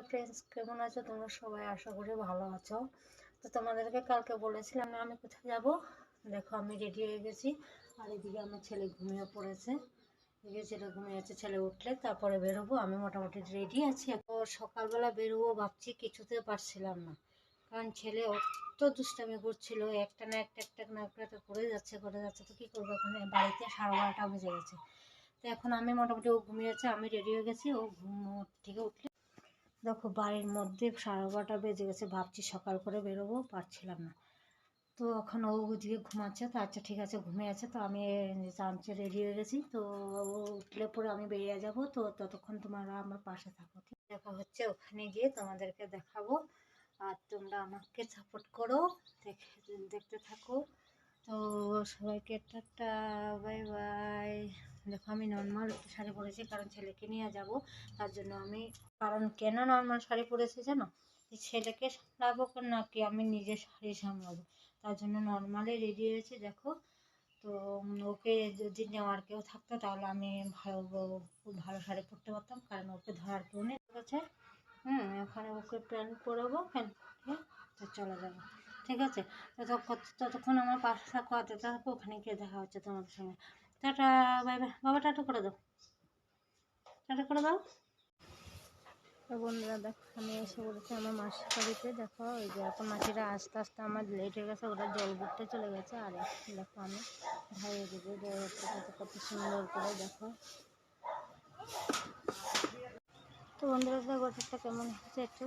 Hello friends কেমন আছো? তোমরা সবাই আশা করি ভালো আছো। তো তোমাদেরকে কালকে বলেছিলাম আমি কোথায় যাব? দেখো, আমি রেডি হয়ে গেছি। আর এদিকে আমার ছেলে ঘুমিয়ে পড়েছে। এদিকে ছেলে ঘুমিয়েছে ছেলে উঠলে তারপরে বেরোবো। আমি মোটামুটি রেডি আছি। তো সকালবেলা বেরোবো ভাবছি, কিছুতে পারছিলাম না। কারণ ছেলে অত দুষ্টামি করছিল, একটা না একটা একটা না একটা করে যাচ্ছে করে যাচ্ছে। তো কী করব ওখানে বাড়িতে সাড়ে বারোটা বেজে গেছে। তো এখন আমি মোটামুটি ও ঘুমিয়েছে আমি রেডি হয়ে গেছি। ও ঘুম থেকে উঠলে দেখো, বাড়ির মধ্যে সাড়ে বারোটা বেজে গেছে, ভাবছি সকাল করে বেরোবো, পারছিলাম না। তো এখন ও ওদিকে ঘুমাচ্ছে, তো আচ্ছা ঠিক আছে, ঘুমিয়ে আছে, তো আমি চামচে রেডি হয়ে গেছি। তো ও উঠলে পরে আমি বেরিয়ে যাব, তো ততক্ষণ তোমরা আমার পাশে থাকো। দেখা হচ্ছে ওখানে গিয়ে তোমাদেরকে দেখাবো। আর তোমরা আমাকে সাপোর্ট করো, দেখে দেখতে থাকো। তো সবাইকে টাটা, বাই বাই। দেখো, আমি নর্মাল একটু শাড়ি পরেছি, কারণ ছেলেকে নিয়ে যাব। তার জন্য আমি, কারণ কেন নর্মাল শাড়ি পরেছি জানো? ছেলেকে সামলাবো নাকি আমি নিজে শাড়ি সামলাবো। তার জন্য নর্মালি রেডি হয়েছে, দেখো। তো ওকে যদি নেওয়ার কেউ থাকতো, তাহলে আমি ভালো, খুব ভালো শাড়ি পরতে পারতাম, কারণ ওকে ধরার কেউ নেই আছে? হুম ওখানে ওকে প্যান্ট পরাবো, প্যান্ট তো চলে যাব। ঠিক আছে? ততক্ষণ ততক্ষণ আমার পাশে থাকো আর থাকো, ওখানে গিয়ে দেখা হচ্ছে তোমাদের সঙ্গে। Tata, bye bye. বাবা, টাটা করে দাও। টাটা করে দাও। তো বন্ধুরা, দেখো, আমি এসে বলেছি আমার মাসির বাড়িতে। দেখো, ওই যে এখন মাসিরা আস্তে আস্তে আমার লেট হয়ে গেছে, ওরা জল ঘুরতে চলে গেছে। আর দেখো আমি ভাইয়ে দেবো কত কত সুন্দর করে দেখো। তো বন্ধুরা ব্যাপারটা কেমন হচ্ছে একটু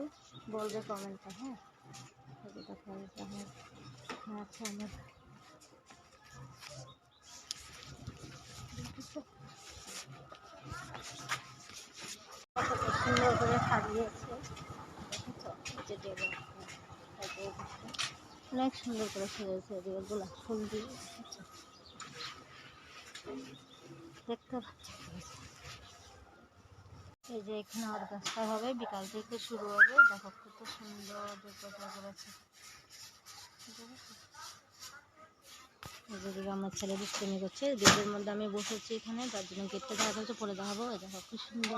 বলবে কমেন্টে হ্যাঁ? আমার আচ্ছা সুন্দর করে অনেক সুন্দর করে সাজিয়েছে এদিকে গোলাপ ফুল দিয়ে দেখেছ? দেখতে পাচ্ছ এই যে এখানে আর গাছটা হবে। বিকাল থেকে শুরু হবে। দেখো কত সুন্দর করেছে। আমার ছেলে দুষ্টুমি করছে। গেটের মধ্যে আমি বসেছি এখানে তার জন্য গেটটা দেখা যাচ্ছে পরে দেখাবো। দেখো খুব সুন্দর